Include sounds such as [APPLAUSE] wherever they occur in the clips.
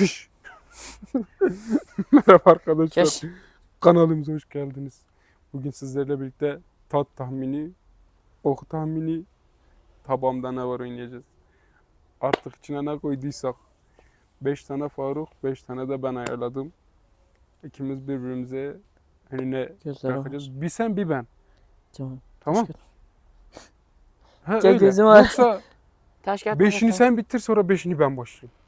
Çüş. Merhaba arkadaşlar. Çüş. Kanalımıza hoş geldiniz. Bugün sizlerle birlikte tat tahmini, oku tahmini, tabağımda ne var oynayacağız. Artık içine ne koyduysak 5 tane Faruk, 5 tane de ben ayarladım. İkimiz birbirimize önüne Gözler bırakacağız. Bir sen bir ben. Tamam. Tamam. Ha, Çok öyle. gözüm var. Yoksa Taş kağıt beşini makas. sen bitir sonra beşini ben başlayayım.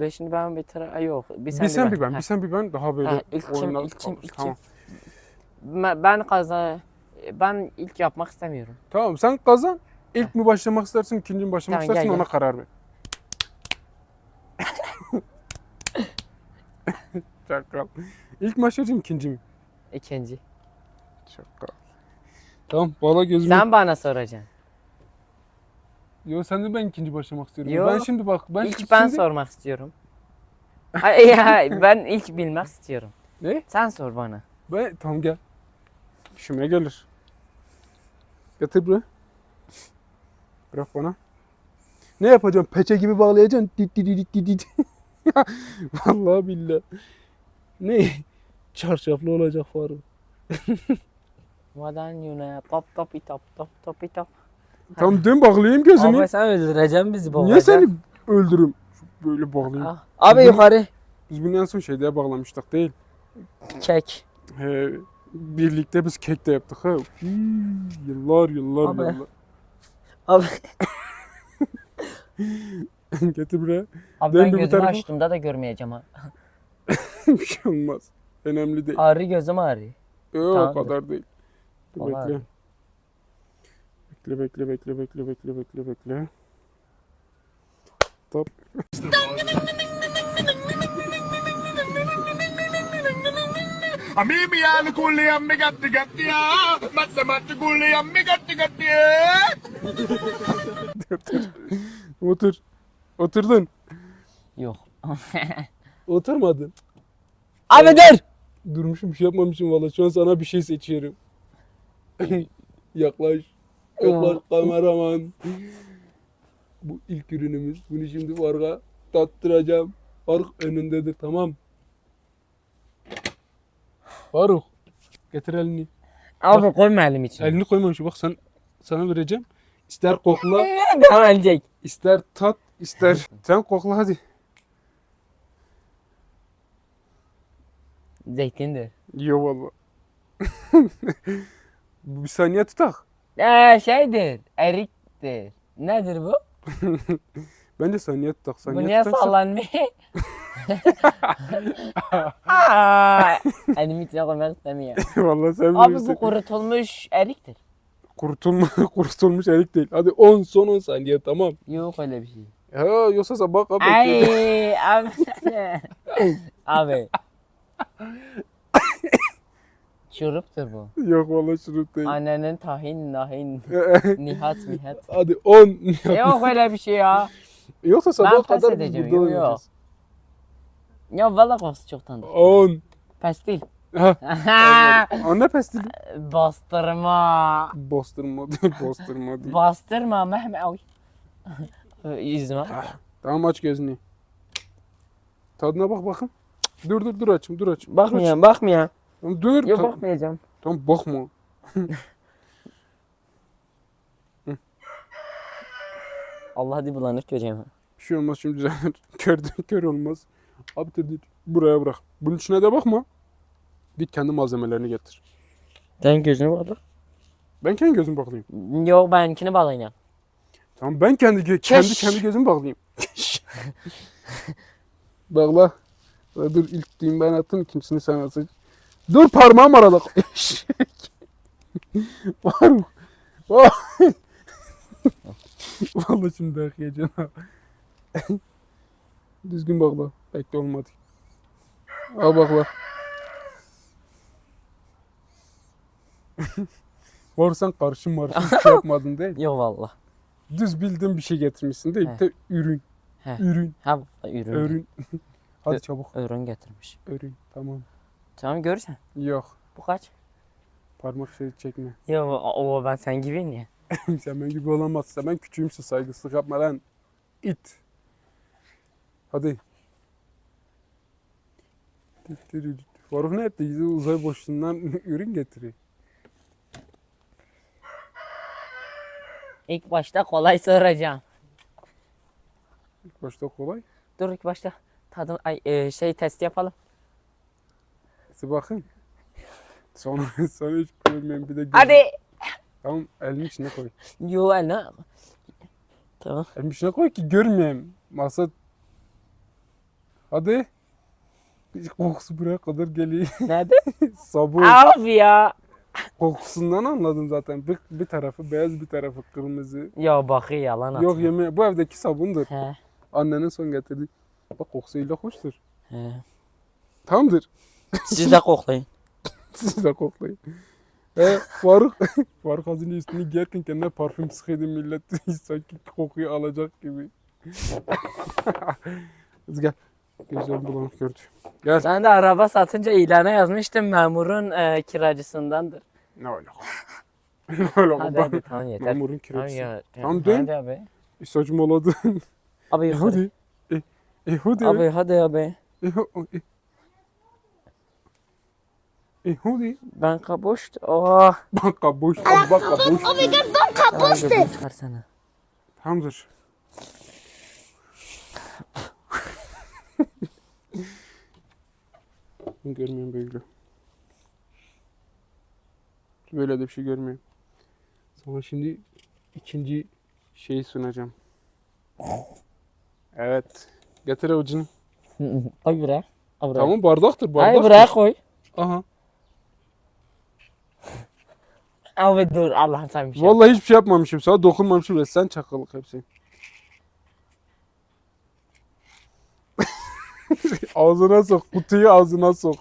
Beşini ben bitir. Ay yok. Bir sen bir sen bir ben, Ha. bir sen bir ben daha böyle Ha, ilk kim, ilk kim, ilk Tamam. Ben, ben kazan. Ben ilk yapmak istemiyorum. Tamam sen kazan. İlk mi başlamak istersin, ikinci mi başlamak Tamam, gel, istersin gel. ona karar ver. Çakal. İlk mi başlayacağım, ikinci mi? İkinci. Çakal. Tamam, bala gözümü. Sen bana soracaksın. Yo sen de ben ikinci başlamak istiyorum. Yo. Ben şimdi bak, ben ilk şimdi... ben sormak istiyorum. [LAUGHS] Ay, ya, ben ilk bilmek istiyorum. Ne? Sen sor bana. Ben, tamam gel. İşime gelir. Getir buraya. Bırak bana. Ne yapacağım? Peçe gibi bağlayacaksın. Dit dit dit dit dit. [LAUGHS] Vallahi billahi. Ne? Çarşaflı olacak Faruk. Vadan yine top topi top top topi top. Tam dön bağlayayım gözünü. Abi sen öldüreceksin bizi bu Niye seni öldürürüm? Böyle bağlayayım. Ah, Abi Bunu- yukarı. Biz bunu en son şeyde bağlamıştık değil. Kek. He, birlikte biz kek de yaptık ha. Hii, yıllar yıllar Abi. yıllar. Abi, [LAUGHS] Getir buraya. abi ben bir bu gözümü tarafa. açtığımda da görmeyeceğim ha. [LAUGHS] bir şey olmaz. Önemli değil. Ağrı gözüm ağrıyor. Yok o Tamamdır. kadar değil. Dur Vallahi. bekle. Bekle bekle bekle bekle bekle bekle bekle. Top. Mimi yani kulli ammi gatti gatti ya. Matta matta kulli ammi gatti gatti ya. Otur. Otur. Oturdun. Yok. [LAUGHS] Oturmadın. Abi dur. Durmuşum bir şey yapmamışım valla. Şu an sana bir şey seçiyorum. [LAUGHS] Yaklaş. Yaklaş kameraman. Bu ilk ürünümüz. Bunu şimdi Faruk'a tattıracağım. Faruk önündedir tamam. Faruk. Getir elini. Abi koyma elim için. Elini koymamış. Bak sen sana vereceğim. İster kokla, [LAUGHS] Devam edecek. ister tat, ister sen kokla hadi. Zeytindir. Yo valla. [LAUGHS] Bir saniye tutak. Ee, şeydir. Eriktir. Nedir bu? [LAUGHS] Bence saniye tutak. Saniye bu niye sallanmıyor? [LAUGHS] Elimi içine koymak istemiyorum. [LAUGHS] Valla sen Abi bilirsin. bu kurutulmuş eriktir. Kurutulma, kurutulmuş erik değil. Hadi 10 son 10 saniye tamam. Yok öyle bir şey. Ha yoksa sabah bekle. Ay abi. abi. Şuruptur bu. Yok valla şurup değil. Annenin tahin nahin. [LAUGHS] Nihat mihat. Hadi 10. Yok öyle bir şey ya. yoksa Ben sabah pes kadar biz burada yok, yok. Ya valla kokusu çok tanıdık. 10. Pestil. [LAUGHS] Anne pestili. Bastırma. Bastırma değil, bastırma değil. Bastırma Mehmet. Oy. [LAUGHS] Yüzüme. Tamam aç gözünü. Tadına bak bakın. Dur dur dur açım dur açım. Bakmıyorum bakmıyorum. Tamam, dur. Yok Tamam, bakmayacağım. tamam bakma. Allah hadi bulanık göreceğim. Bir şey olmaz şimdi düzelir. [LAUGHS] kör, kör olmaz. Abi dur dur. Buraya bırak. Bunun içine de bakma. Git kendi malzemelerini getir. Sen gözünü bağla. Ben kendi gözümü bağlayayım. Yok benimkini bağlayacağım. Tamam ben kendi kendi Keş. kendi gözümü bağlayayım. Bağla. Dur ilk diyeyim ben attım ikincisini sen atın. Dur parmağım arada. [LAUGHS] Var mı? [LAUGHS] Vallahi şimdi dayak yiyeceksin ha. [LAUGHS] Düzgün bağla. Bekle olmadı. Al bakla. Var sen karışım marışım bir şey yapmadın değil. Yok valla. Düz bildiğin bir şey getirmişsin değil. He. De ürün. He. Ürün. Ha ürün. Ürün. Hadi çabuk. Ürün getirmiş. Ürün. Tamam. Tamam görürsen. Yok. Bu kaç? Parmak şey çekme. Yok o o ben sen gibiyim ya. [LAUGHS] Sen ben gibi olamazsın. Ben küçüğümsün saygısızlık yapma lan. İt. Hadi. Faruk ne etti? Bize uzay boşluğundan [LAUGHS] ürün getiriyor. İlk başta kolay soracağım. İlk başta kolay. Dur ilk başta tadım ay e, şey test yapalım. Size bakın. Sonra, [LAUGHS] sonra hiç görmeyin bir de görün. Hadi. Tamam elini içine koy. Yo ne? Tamam. Elini içine koy ki görmeyeyim. Maksat. Hadi. Hiç Kokusu buraya kadar geliyor. Nerede? [LAUGHS] Sabun. Abi ya. Kokusundan anladım zaten. Bir, bir tarafı beyaz bir tarafı kırmızı. Ya bakıyor yalan atıyor. Yok yemin bu evdeki sabundur. He. Annenin son getirdiği. Bak kokusu ile hoştur. He. Tamamdır. Siz de koklayın. [LAUGHS] Siz de koklayın. E, Faruk, [LAUGHS] Faruk az önce üstünü giyerken kendine parfüm sıkıydı millet [LAUGHS] sanki kokuyu alacak gibi. Hadi gel. Gözlerim bulanık gördü. Gel. Sen de araba satınca ilana yazmıştın memurun e, kiracısındandır. Ne öyle? ne öyle? Hadi Ben- hadi tamam yeter. Memurun kiracısı. ya. Tamam, dön. Hadi abi. Saçmaladın. Abi E hadi. E, e hadi. Abi hadi abi. E, e. E hadi. Banka boştu. Oh. Banka boş. Abi banka boş. Tamam gözünü çıkarsana. Tamamdır. Ben görmüyorum böyle. Böyle de bir şey görmüyorum. Sana şimdi ikinci şeyi sunacağım. Evet. Getir avucunu. Koy buraya. Tamam bardaktır bardaktır. Hayır buraya koy. Aha. Abi dur Allah'ım sen bir şey. Vallahi hiçbir şey yapmamışım. Sana dokunmamışım bile. Sen çakalık hepsi. [LAUGHS] ağzına sok. Kutuyu ağzına sok.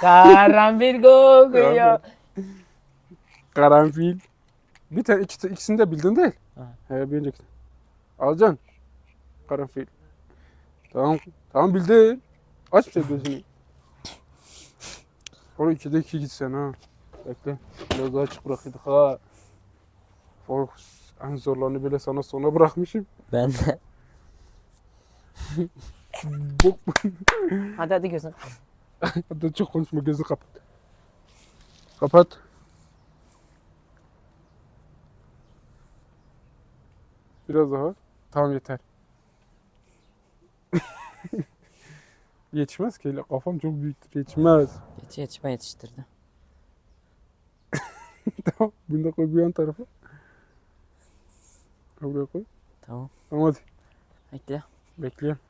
Karanfil kokuyor. Karanfil. Bir tane iki, ikisini de bildin değil. Ha. He bir önceki. Alacaksın. Karanfil. Tamam. Tamam bildin. Aç bir şey gözünü. Orada ikide iki gitsen ha. Bekle. Biraz daha açık bırakıyorduk ha. Fox. En zorlarını bile sana sona bırakmışım. Ben de. [LAUGHS] Bok. Hadi hadi gözün. Hadi çok konuşma gözünü kapat. Kapat. Biraz daha. Tamam yeter. Yetişmez ki. Kafam çok büyüktür. Yetişmez. Geç ben yetiştirdim. [LAUGHS] tamam. Bunu da koy bu yan tarafa. Buraya koy. Tamam. Tamam hadi. Bekle. Bekliyorum.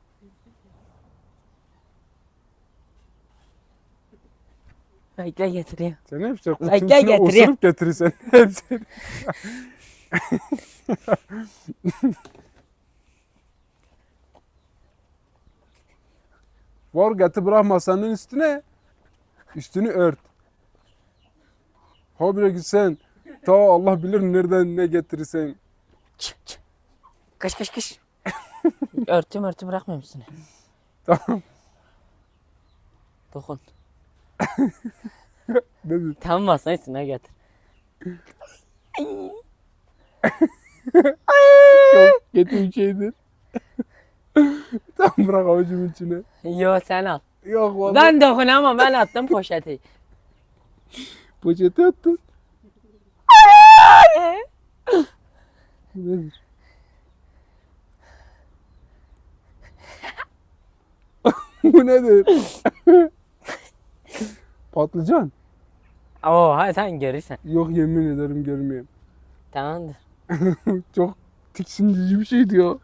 Bekle getireyim. Sen hepsini kutunun Bekle, içine getireyim. osurup getirirsen. [LAUGHS] Hepsini. [LAUGHS] Var getir bırak masanın üstüne. Üstünü ört. Ha bile gitsen. Ta Allah bilir nereden ne getirirsen. Çık çık. Kış kış kış. [LAUGHS] örtüm örtüm bırakmıyor musun? Tamam. Dokun. [LAUGHS] Nedir? Tamam masanın üstüne getir. [LAUGHS] Çok kötü bir şeydir. [LAUGHS] tamam bırak avucumun içine. Yo sen al. Yok vallahi. Ben dokunamam ben attım poşeti. Poşete attın. Nedir? [LAUGHS] Bu nedir? [LAUGHS] Patlıcan. Oo ha sen görürsen. Yok yemin ederim görmüyorum. Tamamdır. Çok tiksindirici bir şey diyor.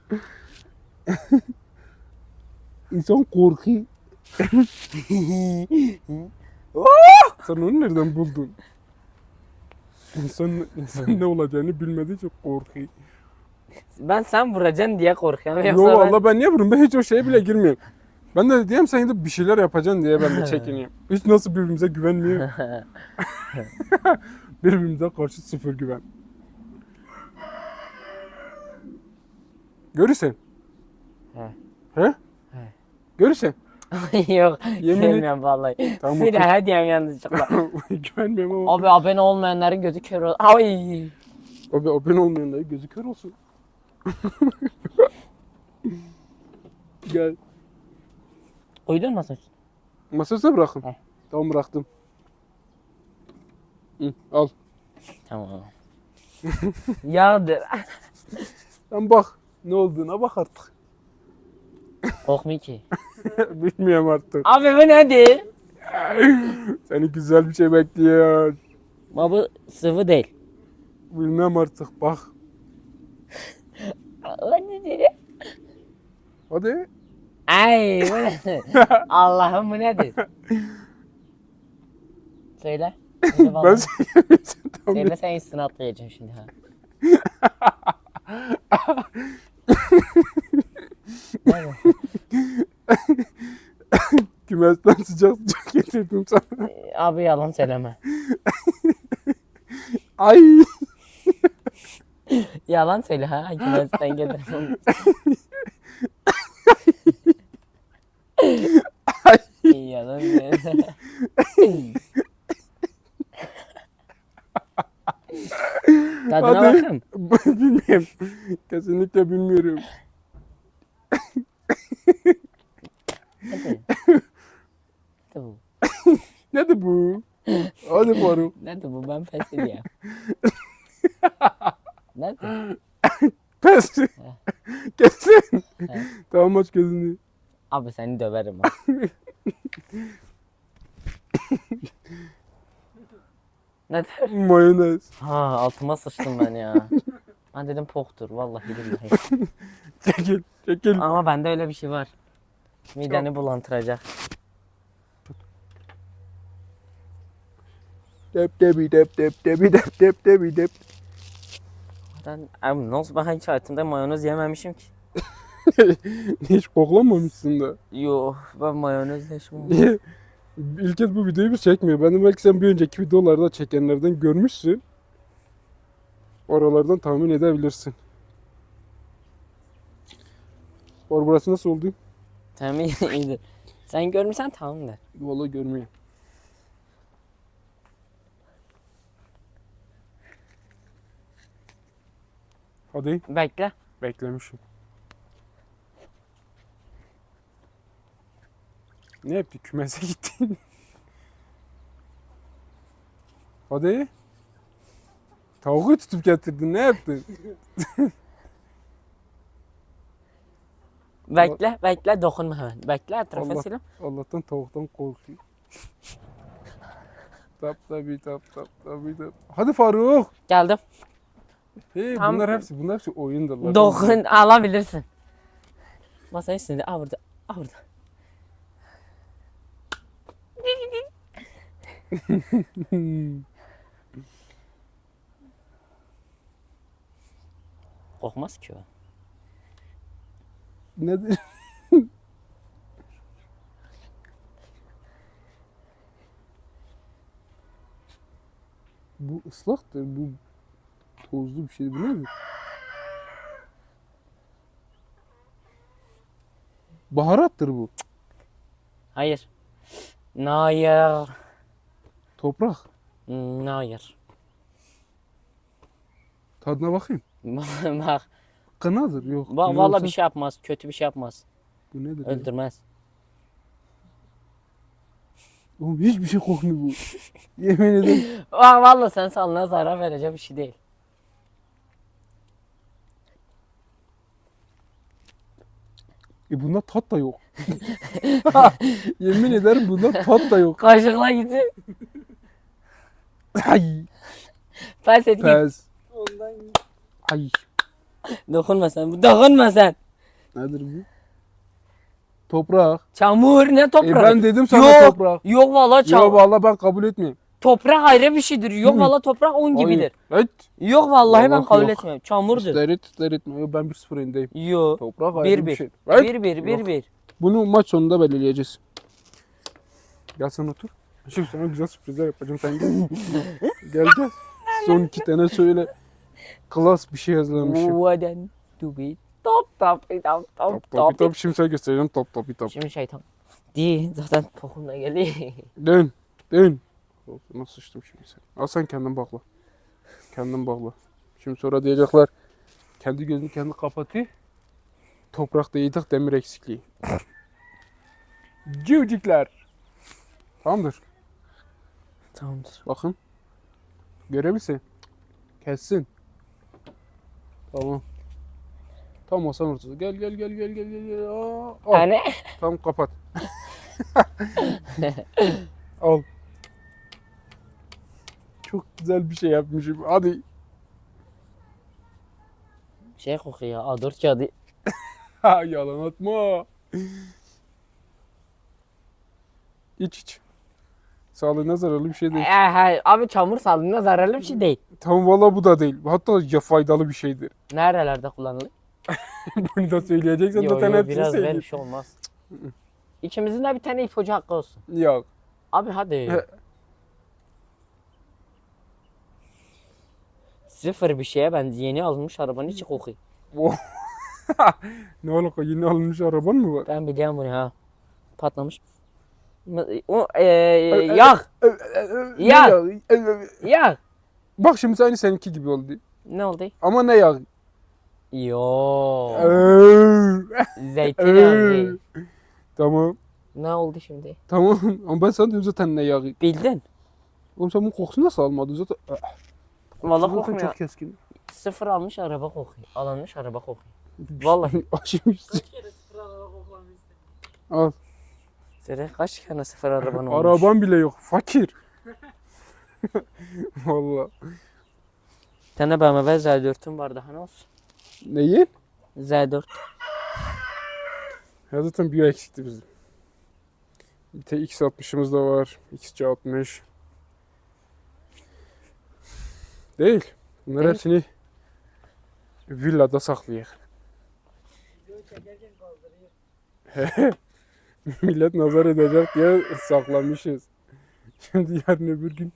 İnsan korkuyor. Sen onu nereden buldun? İnsan, insan ne olacağını bilmediği için korkuyor. Ben sen vuracaksın diye korkuyorum. Yo Yoksa ben... valla ben niye vururum? Ben hiç o şeye bile girmiyorum. Ben de diyeyim sen gidip bir şeyler yapacaksın diye ben de [LAUGHS] çekiniyorum. Hiç nasıl birbirimize güvenmiyor. [LAUGHS] birbirimize karşı sıfır güven. Görürsen. He. He? He. Görürsen. [LAUGHS] Yok. Yemin et. Bilmiyorum vallahi. Tamam. Bir daha diyeyim yanlışlıkla. [LAUGHS] Güvenmiyorum ama. Abi abone olmayanların gözü kör ol. Ay. Abi abone olmayan da gözü kör olsun. [LAUGHS] Gel. Koydun mu sen? Masasına bırakın. Heh. Tamam bıraktım. Hı, al. Tamam. Yağdır. Sen bak. Ne olduğuna bak artık. Kokmuyor ki. [LAUGHS] Bilmiyorum artık. Abi bu nedir? Seni güzel bir şey bekliyor. Ama bu sıvı değil. Bilmem artık bak. [LAUGHS] O nedir? Hadi. Ay bu [LAUGHS] nedir? Allah'ım bu nedir? Söyle. Söyle Ben vallahi. seni tamam. Söyle sen üstüne atlayacağım şimdi ha. Nerede? [LAUGHS] Kümesten sıcak sıcak getirdim sana. Abi yalan söyleme. Ay. Yalan söyle ha. Kümesten getirdim. yalan söyle. Tadına bakın. [LAUGHS] Bilmiyorum. Kesinlikle bilmiyorum. Hadi bu. Nedir? Hadi Faruk. Nerede bu? Ben pes ediyorum. Nerede? Pes. Kesin. tamam aç gözünü. Abi seni döverim. Nerede? Mayonez. Ha altıma sıçtım ben ya. Ben dedim poktur vallahi billahi. Çekil. Çekil. Ama bende öyle bir şey var. Mideni bulantıracak. Dep debi dep dep debi dep dep debi dep. Ben, abi nasıl ben hiç hayatımda mayonez yememişim ki. [LAUGHS] Hiç koklamamışsın da. Yo ben mayonez. Niye? İlk kez bu videoyu biz çekmiyor. Ben de belki sen bir önceki videolarda çekenlerden görmüşsün. Oralardan tahmin edebilirsin. Or burası nasıl oldu? Tamam [LAUGHS] iyi- iyidir. Sen görmüşsen tamam der. Vallahi görmüyor. Hadi Bekle. beklemişim. Ne yaptı? Kümese gittin. Hadi. Tavuğu tutup getirdin. Ne yaptın? [LAUGHS] Bekle bekle dokunma hemen. Bekle etrafa Allah. silim. Allah'tan tavuktan korkuyor. Tap tabi tap tap tabi tap. Hadi Faruk. Geldim. Hey, Tam- bunlar hepsi bunlar hepsi oyundur. Dokun alabilirsin. Masanın üstünde. Aa burada. Aa burada. [LAUGHS] Korkmaz ki o. Nedir? [LAUGHS] bu ıslaktır. Bu tozlu bir şey. Bu nedir? Baharattır bu. Hayır. Hayır. Toprak. Hayır. Tadına bakayım. [LAUGHS] Bak. Kınadır. Yok. Va- kına Vallahi olsa- bir şey yapmaz. Kötü bir şey yapmaz. Bu nedir? ya? Öldürmez. Oğlum hiçbir şey kokmuyor bu. [LAUGHS] Yemin ederim. [LAUGHS] Bak vallahi sen sağlığına zarar verecek bir şey değil. E bunda tat da yok. [LAUGHS] Yemin ederim bunda tat da yok. Kaşıkla gitti. Ay. Pes et git. Pes. Ay. [LAUGHS] Dokunma sen. Dokunma sen. Nedir bu? Toprak. Çamur ne E toprak? ben dedim sana yok, toprak. Yok vallahi Ya çamur. vallahi ben kabul etmiyorum. Toprak ayrı bir şeydir. Yok Hı. vallahi toprak un gibidir. Evet. Yok vallahi ben Vallahi kabul yok. etmiyorum. Çamurdur. İster et ister etme. Yok, ben bir sıfır öndeyim. Yok. Toprak ayrı Bir bir bir. şey. Evet. Bir bir bir Yok. bir. Bunu maç sonunda belirleyeceğiz. Gel sen otur. Şimdi sana güzel sürprizler yapacağım sen gel. [LAUGHS] gel gel. Son iki tane şöyle klas bir şey hazırlamışım. Waden to be top top top top Top top. Şimdi sana göstereceğim top top top. Şimdi şeytan. Değil zaten tokumla geliyor. Dön. Dön. Nasıl sıçtım şimdi sen? Al sen kendin bakla. Kendin bakla. Şimdi sonra diyecekler kendi gözünü kendi kapatıyor. Toprakta yedik demir eksikliği. Civcikler. Tamamdır. Tamamdır. Bakın. Görebilsin. Kessin. Tamam. Tam masanın ortası. Gel gel gel gel gel gel. gel. Aa, al. Hani? Tamam kapat. [LAUGHS] Al. Çok güzel bir şey yapmışım. Hadi. Şey kokuyor. A4 kağıdı. Ha, [LAUGHS] yalan atma. İç iç. Sağlığına zararlı bir şey değil. Ee, he, abi çamur sağlığına zararlı bir şey değil. Tamam valla bu da değil. Hatta ya faydalı bir şeydir. [LAUGHS] Nerelerde kullanılır? Bunu da söyleyeceksen Yo, zaten yo, hepsini biraz ver söyleyeyim. bir şey olmaz. İkimizin de bir tane ipucu hakkı olsun. Yok. Abi hadi. He. Sıfır bir şeye ben yeni alınmış arabanın içi kokuyor. [LAUGHS] ne alaka yeni alınmış araban mı var? Ben biliyorum bunu ha. Patlamış. O e, yak. Ne Ya. yağı? Yak. Bak şimdi aynı seninki gibi oldu. Ne oldu? Ama ne yağı? Yo. Ee, Zeytinyağı. tamam. ne oldu şimdi? Tamam. Ama ben sana diyorum zaten ne yağı. Bildin. Oğlum sen bunun kokusunu nasıl almadın zaten? Vallahi kokmuyor. çok keskin. Sıfır almış araba kokuyor. Alınmış araba kokuyor. [LAUGHS] Vallahi. Aşırı Al. Sere kaç tane sıfır araban [LAUGHS] olmuş? Araban bile yok. Fakir. [LAUGHS] Valla. Bir tane BMW Z4'üm var daha ne olsun? Neyi? Z4. Ya zaten bir eksikti bizim. Bir de X60'ımız da var. XC60. Değil. Bunlar Değil. hepsini villada saklayık. [LAUGHS] [LAUGHS] Millet nazar edecek diye saklamışız. Şimdi yarın öbür gün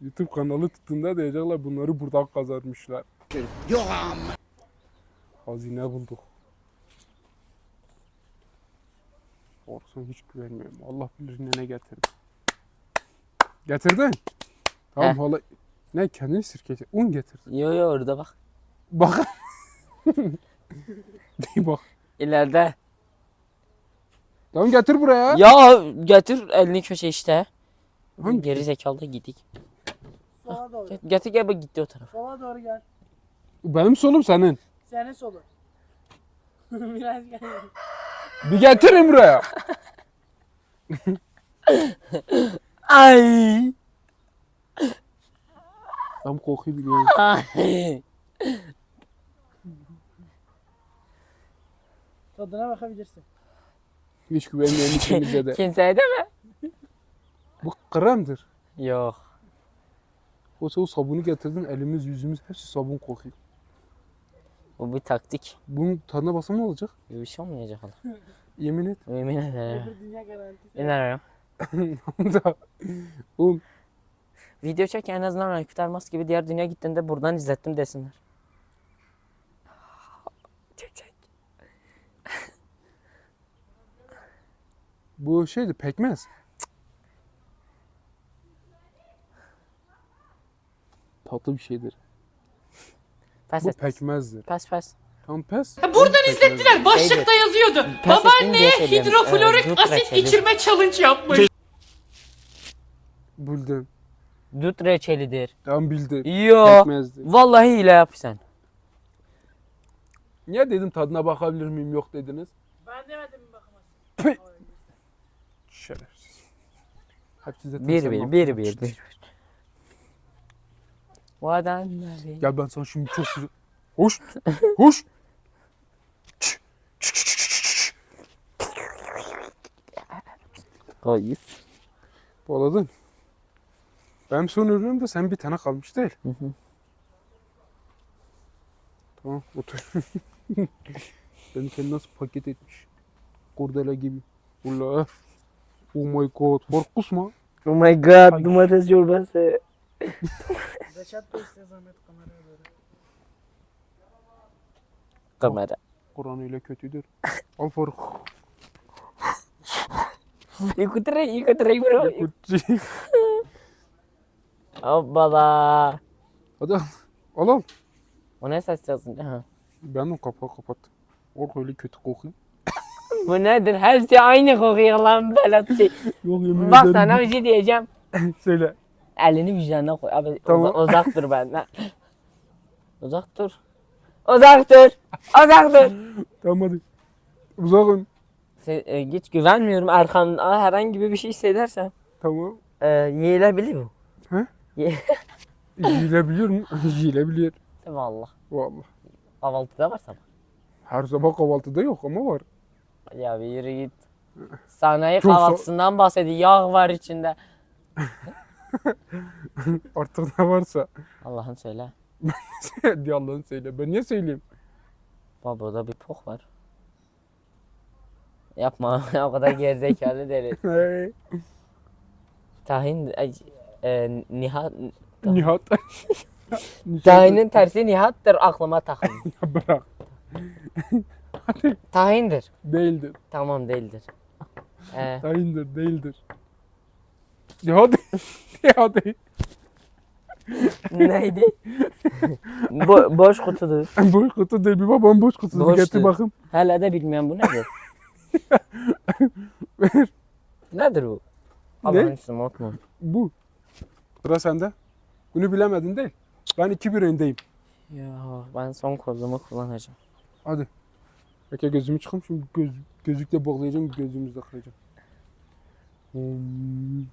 YouTube kanalı tuttuğunda diyecekler bunları buradan kazanmışlar. Yok ama. Hazine bulduk. Orsun hiç güvenmiyorum. Allah bilir ne ne getirdi. Getirdin? Tamam Heh. hala. Ne kendini sirkeci. Un getirdin. Yo yo orada bak. Bak. [LAUGHS] Bir bak. İleride. Tamam getir buraya. Ya getir elini köşe işte. Hangi? Geri zekalı da gidik. Sola doğru. Get- Getir gel bak gitti o tarafa. Sola doğru gel. Benim solum senin. Senin solu. [LAUGHS] Biraz gel. Bir getirin buraya. [LAUGHS] Ay. Ben kokuyu biliyorum. Ay. Tadına bakabilirsin. Hiç güvenmiyorum ikimize de. [LAUGHS] Kimseye de mi? Bu kremdir. Yok. Oysa o sabunu getirdin elimiz yüzümüz hepsi sabun kokuyor. Bu bir taktik. Bunun tadına basam ne olacak? Bir şey olmayacak hala. Yemin et. Yemin ederim. Öbür dünya garantisi. İnanıyorum. da. [LAUGHS] Oğlum Video çek en azından Aykut Elmas gibi diğer dünya gittiğinde buradan izlettim desinler. Bu şeydi pekmez. Tatlı bir şeydir. Pes Bu et. pekmezdir. Pes pes. Tam pes. Buradan izlettiler. Başlıkta yazıyordu. Pes diye Babaanneye söylüyorum. hidroflorik Ee, asit reçeli. içirme challenge yapmış. Bildim. Dut reçelidir. Tam bildim. Yo. Pekmezdir. Vallahi hile yap sen. Niye dedim tadına bakabilir miyim yok dediniz. Ben demedim mi bakamazsın. Hepsi zaten Bir bir, bir bir, düştü. bir. Vadanları. Gel ben sana şimdi çok güzel. Hoş. Hoş. Hayır. Bağladın. Benim son ürünüm de sen bir tane kalmış değil. Hı hı. Tamam otur. [LAUGHS] Beni sen nasıl paket etmiş. Kurdele gibi. Ula. Oh my god. Kork kusma. Oh my god, domates çorbası. Reşat Bey size zahmet kameraya doğru. Kamera. Kur'an öyle kötüdür. Al Faruk. İkut rey bro. Kutu. Hoppala. Hadi al. Al al. O ne ses yazınca ha? Ben o kapağı kapat. Ork öyle kötü kokuyor. Bu nedir? Her şey aynı kokuyor lan belat şey. [LAUGHS] Yok yemin Bak ederim. sana bir şey diyeceğim. [LAUGHS] Söyle. Elini vicdanına koy. Abi Tamam. uza- uzak dur [LAUGHS] benden. Uzak dur. Uzak dur. Uzak dur. Tamam hadi. Uzakın. Se- e, git güvenmiyorum. Arkamda herhangi bir şey hissedersen. Tamam. E, yiyilebilir bu. He? Ye- Yiyilebiliyor mu? Yiyilebiliyor. Valla. Vallahi. Kahvaltıda var sabah. Her sabah kahvaltıda yok ama var. Ya bir yürü git. [LAUGHS] Sanayi Çok so- kahvaltısından bahsediyor. Yağ var içinde. [LAUGHS] Artık ne varsa. Allah'ın söyle. [LAUGHS] Hadi Allah'ını söyle. Ben niye söyleyeyim? Baba burada bir pok var. Yapma. o kadar gerizekalı deriz. Hey. Tahin... ay, E, nihat... Nihat. Tahinin tersi nihattır aklıma takın. Bırak. [LAUGHS] Tahindir. Değildir. Tamam değildir. Ee, Değildir. Değildir. Nihat. Nihat. neydi? [LAUGHS] Bo- boş kutudur. [LAUGHS] boş kutu değil. Bir babam boş kutusu. Boştu. Getir bakayım. Hala da bilmiyorum bu nedir? Ver. nedir bu? Allah'ın smok mu? Bu. Sıra sende. Bunu bilemedin değil. Ben 2-1 öndeyim. Ya ben son kolumu kullanacağım. Hadi. Bekle gözümü çıkayım şimdi göz, gözlükle bağlayacağım gözümüzle kıracağım. Hmm.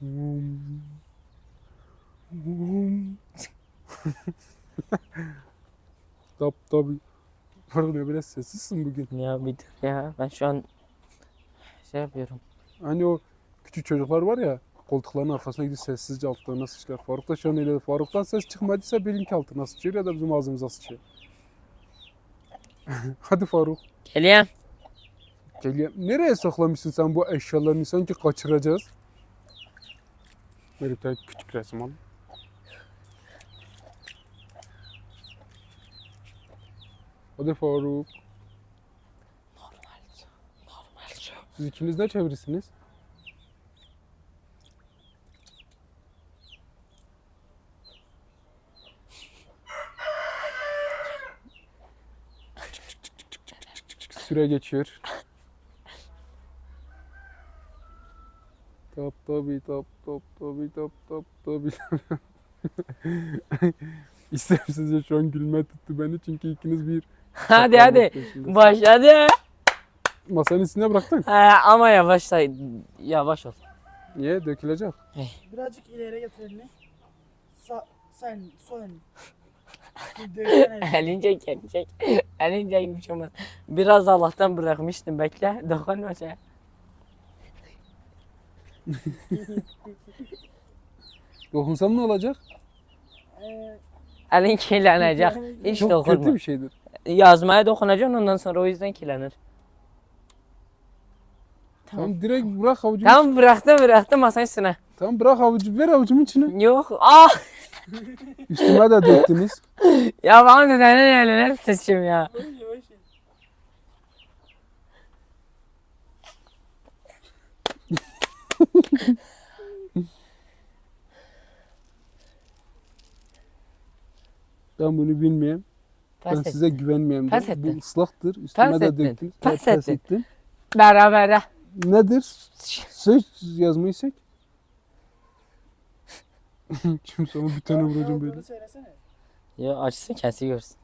Hmm. Hmm. Tap tabi. Pardon ya biraz sessizsin bugün. Ya bir dur ya ben şu an şey yapıyorum. Hani o küçük çocuklar var ya koltukların arkasına gidip sessizce altlarına sıçrar. Faruk da şu an öyle. Faruk'tan ses çıkmadıysa benimki altına sıçıyor ya da bizim ağzımıza sıçıyor. [LAUGHS] Hadi Faruk. Geliyorum. Gel Nereye saklamışsın sen bu eşyalarını sanki kaçıracağız? Böyle bir tane küçük resim al. Hadi Faruk. Siz ikiniz ne çevirisiniz? Süre geçiyor. Tap tabi tap tap tabi tap tap tabi. [LAUGHS] İstemsizce şu an gülme tuttu beni çünkü ikiniz bir hadi hadi. peşindesiniz. Başladı. Masanın üstüne bıraktın. He, ama yavaş say- yavaş ol. Niye? Dökülecek. Birazcık ileri getir elini. Sa sen sol elini. Bir dövüşen elini. Elin çek, elin çek. Elin çekmiş ama. Biraz Allah'tan bırakmıştım bekle. Dokunma şey. [LAUGHS] Dokunsam ne olacak? Elin kirlenecek. Hiç Çok dokunma. kötü bir şeydir. Yazmaya dokunacaksın ondan sonra o yüzden kirlenir. Tamam, direkt bırak avucumu. Tamam bıraktım bıraktım masanın üstüne. Tamam bırak avucu. Ver avucumun içine. Yok. Ah! Üstüme de döktünüz. Ya bana da senin eline sıçayım ya. yavaş yavaş. Ben bunu bilmiyorum. Pes ben et. size güvenmiyorum. Pes Bu ettin. ıslaktır. Üstüme Pes de ettin. döktünüz. Pes Evet, ettin. ettim. Beraber. Nedir? Söz yazmayı sek. [LAUGHS] Şimdi sana bir tane Ne vuracağım böyle. söylesene. Ya açsın kendisi görsün.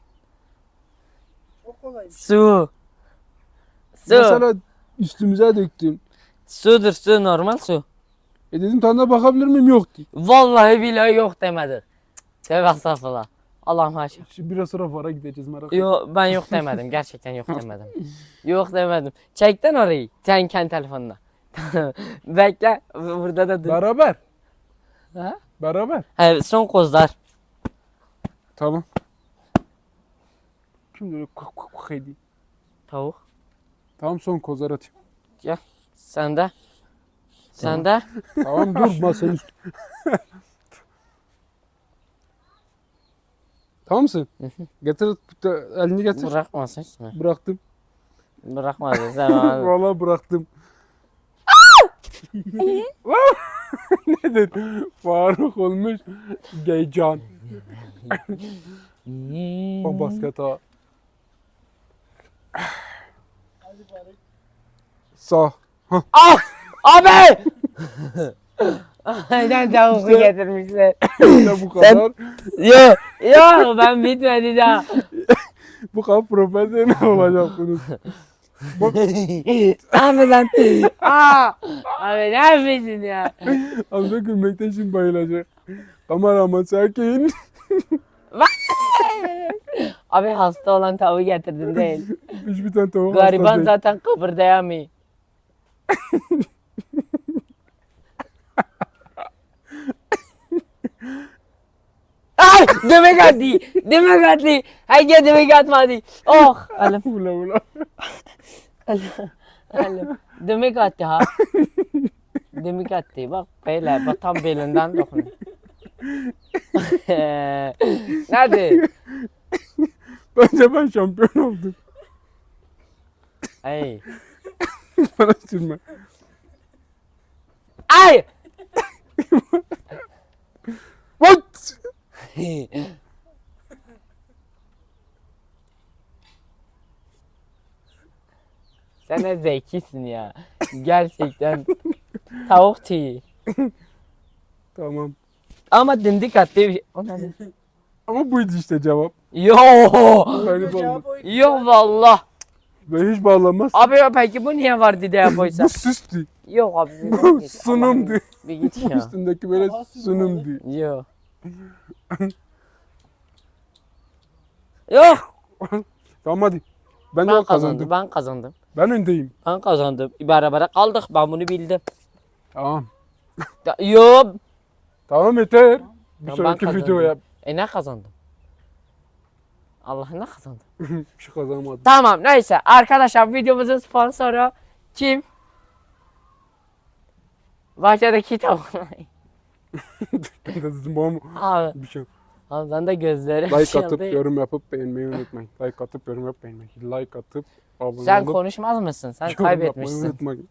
Çok kolaymış. Su. Su. Mesela üstümüze döktün. Sudur su normal su. E dedim tadına bakabilir miyim? Yok. diye. Vallahi billahi yok demedik. Tövbe estağfurullah. Allah'ım haşa. Şimdi biraz sonra vara gideceğiz merak etme. Yo ben yok demedim. Gerçekten yok [LAUGHS] demedim. Yok demedim. Çekten orayı. Sen kendi telefonuna. [LAUGHS] Bekle. Burada da dur. Beraber. Ha? Beraber. Evet, son kozlar. Tamam. Şimdi öyle kuk kuk kuk edeyim. Tavuk. Tamam son kozlar atayım. Sende. Sende. Tamam dur masanın üstü. tamam mısın? getir elini getir. Bırakmasın üstüne. Bıraktım. Bırakmadın sen. [LAUGHS] Vallahi bıraktım. [LAUGHS] Nedir? Faruk olmuş. Geycan. O basket ha. Hadi bari. Sağ. Ah! Abi! [LAUGHS] Neden tavuğu İşte- getirmişler? İşte bu Sen- kadar. Yo, yo ben bitmedi daha. [LAUGHS] Bu kadar profesyonel [LAUGHS] olacaksınız. [LAUGHS] abi lan. Aa! Abi ne yapıyorsun ya? Hamza gülmekten şimdi bayılacak. Kameraman sakin. Abi hasta olan tavuğu getirdim değil. Hiçbir tane tavuk Gariban hasta değil. zaten kıpırdayamıyor. [LAUGHS] Ay demek attı. Demek attı. Haydi demek atmadı. Oh. Alim. [LAUGHS] Ula ula. Alim. Demek attı ha. Demek attı. Bak böyle. Bak tam belinden dokunuyor. [LAUGHS] Nerede? Bence ben şampiyon oldum. Ay. Bana sürme. Ay. What? Sen de zekisin ya. Gerçekten. Tavuk tüyü. Tamam. Ama dindik attı. bir- O ne? Ama buydu işte cevap. Yo. Cevap oydu. Yok valla. Ben hiç bağlamaz. Abi ya peki bu niye var [LAUGHS] diye koysa? Bu süstü. Yok abi. [LAUGHS] bir git. Sunumdu. Bir git ya. Üstündeki böyle sütü sunumdu. Yok. Yok. Tamam hadi. Ben, Ben kazandım. kazandım. Ben kazandım. Ben öndeyim. Ben kazandım. Beraber kaldık. Ben bunu bildim. Tamam. Ya, Yok. Tamam yeter. Bir ben sonraki kazandım. videoya E ne kazandım? Allah ne kazandım? [LAUGHS] bir şey kazanamadım. Tamam neyse arkadaşlar videomuzun sponsoru kim? Bahçedeki tavuklar. [LAUGHS] Ben de dedim Abi, bir şey. Hamza'nın da gözleri Like açıldı. [LAUGHS] atıp yorum yapıp beğenmeyi unutmayın. Like atıp yorum yapıp beğenmeyi. Like atıp abone Sen olup konuşmaz mısın? Sen yorum yapmayı kaybetmişsin. unutmayın.